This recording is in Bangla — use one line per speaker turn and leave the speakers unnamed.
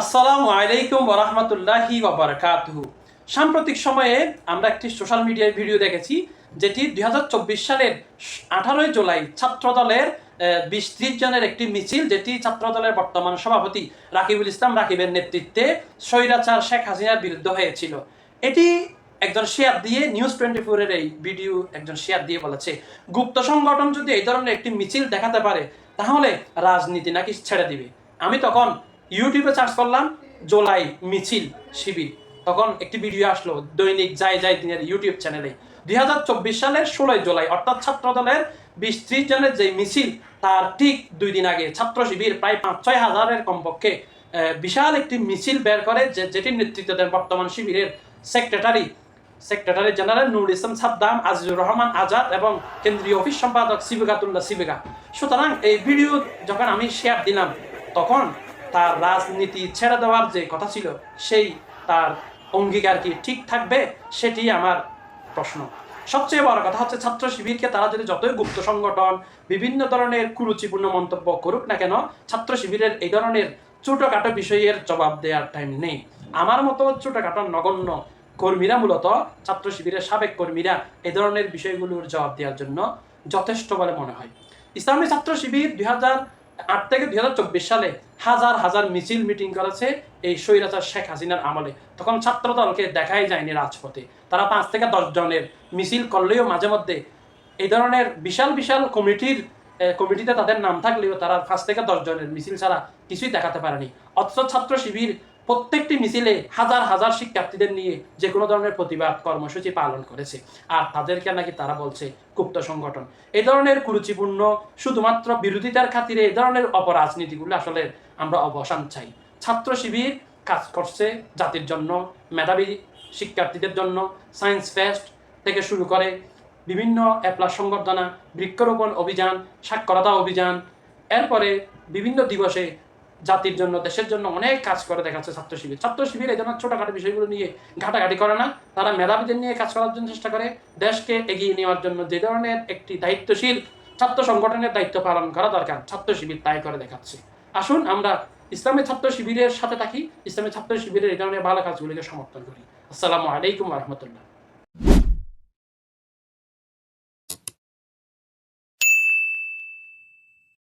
আসসালামু আলাইকুম সাম্প্রতিক সময়ে আমরা একটি সোশ্যাল ভিডিও দেখেছি, যেটি দুই হাজার চব্বিশ সালের আঠারোই জুলাই ছাত্রদলের বিশ ত্রিশ জনের একটি মিছিল, যেটি ছাত্রদলের বর্তমান সভাপতি রাকিবুল ইসলাম রাকিবের নেতৃত্বে স্বৈরাচার শেখ হাসিনার বিরুদ্ধে হয়েছিল। এটি একজন শেয়ার দিয়ে, নিউজ টোয়েন্টি ফোরের এই ভিডিও একজন শেয়ার দিয়ে বলেছে, গুপ্ত সংগঠন যদি এই ধরনের একটি মিছিল দেখাতে পারে, তাহলে রাজনীতি নাকি ছেড়ে দিবে। আমি তখন ইউটিউবে সার্চ করলাম, জোলাই মিছিল শিবির। তখন একটি ভিডিও আসলো, দৈনিক যাই যাই দিনের ইউটিউব চ্যানেলে দুই হাজার চব্বিশ সালের ষোলোই জুলাই, অর্থাৎ ছাত্র দলের বিশ ত্রিশ জনের যে মিছিল, তার ঠিক দুই দিন আগে ছাত্র শিবির প্রায় পাঁচ, ছয় হাজারের কমপক্ষে বিশাল একটি মিছিল বের করে, যে, যেটির নেতৃত্ব দেন বর্তমান শিবিরের secretary secretary general Nurul Islam Saddam, Azizur Rahman Azad এবং কেন্দ্রীয় অফিস সম্পাদক সিবিগাতুল্লাহ সিবিগা। সুতরাং এই ভিডিও যখন আমি শেয়ার দিলাম, তখন তার রাজনীতি ছেড়ে দেওয়ার যে কথা ছিল, সেই তার অঙ্গীকার কি ঠিক থাকবে, সেটি আমার প্রশ্ন। সবচেয়ে বড় কথা হচ্ছে, ছাত্র শিবিরকে তারা যদি যতই গুপ্ত সংগঠন, বিভিন্ন ধরনের কুরুচিপূর্ণ মন্তব্য করুক না কেন, ছাত্র শিবিরের এই ধরনের ছোটখাটো বিষয়ের জবাব দেওয়ার টাইম নেই। আমার মতো ছোটখাটো নগণ্য কর্মীরা মূলত ছাত্র শিবিরের সাবেক কর্মীরা এ ধরনের বিষয়গুলোর জবাব দেওয়ার জন্য যথেষ্ট বলে মনে হয়। ইসলামী ছাত্র শিবির দুই হাজার আট থেকে দুই হাজার চব্বিশ সালে হাজার হাজার মিছিল মিটিং করেছে এই স্বৈরাচার শেখ হাসিনার আমলে। তখন ছাত্র দলকে দেখাই যায়নি রাজপথে। তারা পাঁচ থেকে দশ জনের মিছিল করলেও মাঝে মধ্যে এই ধরনের বিশাল বিশাল কমিটির কমিটিতে তাদের নাম থাকলেও তারা পাঁচ থেকে দশ জনের মিছিল ছাড়া কিছুই দেখাতে পারেনি। অথচ ছাত্র শিবির প্রত্যেকটি মিছিলে হাজার হাজার শিক্ষার্থীদের নিয়ে যে কোনো ধরনের প্রতিবাদ কর্মসূচি পালন করেছে। আর তাদেরকে নাকি তারা বলছে গুপ্ত সংগঠন। এই ধরনের কুরুচিপূর্ণ শুধুমাত্র বিরোধিতার খাতিরে এই ধরনের অপরাজনীতিগুলো আসলে আমরা অবসান চাই। ছাত্র শিবির কাজ করছে জাতির জন্য, মেধাবী শিক্ষার্থীদের জন্য, সায়েন্স ফেস্ট থেকে শুরু করে বিভিন্ন অ্যাপ্লাস সংবর্ধনা, বৃক্ষরোপণ অভিযান, সাক্ষরতা অভিযান, এরপরে বিভিন্ন দিবসে জাতির জন্য, দেশের জন্য অনেক কাজ করে দেখাচ্ছে ছাত্র শিবির ছাত্র শিবির এই ধরনের ছোটখাটো বিষয়গুলো নিয়ে ঘাটাঘাটি করে না। তারা মেধাবীদের নিয়ে কাজ করার জন্য চেষ্টা করে। দেশকে এগিয়ে নেওয়ার জন্য যে ধরনের একটি দায়িত্বশীল ছাত্র সংগঠনের দায়িত্ব পালন করা দরকার ছাত্র শিবির তাই করে দেখাচ্ছে। আসুন, আমরা ইসলামী ছাত্র শিবিরের সাথে থাকি। ইসলামী ছাত্র শিবিরের এই ধরনের ভালো কাজগুলিকে সমর্থন করি। আসসালামু আলাইকুম রহমতুল্লাহ।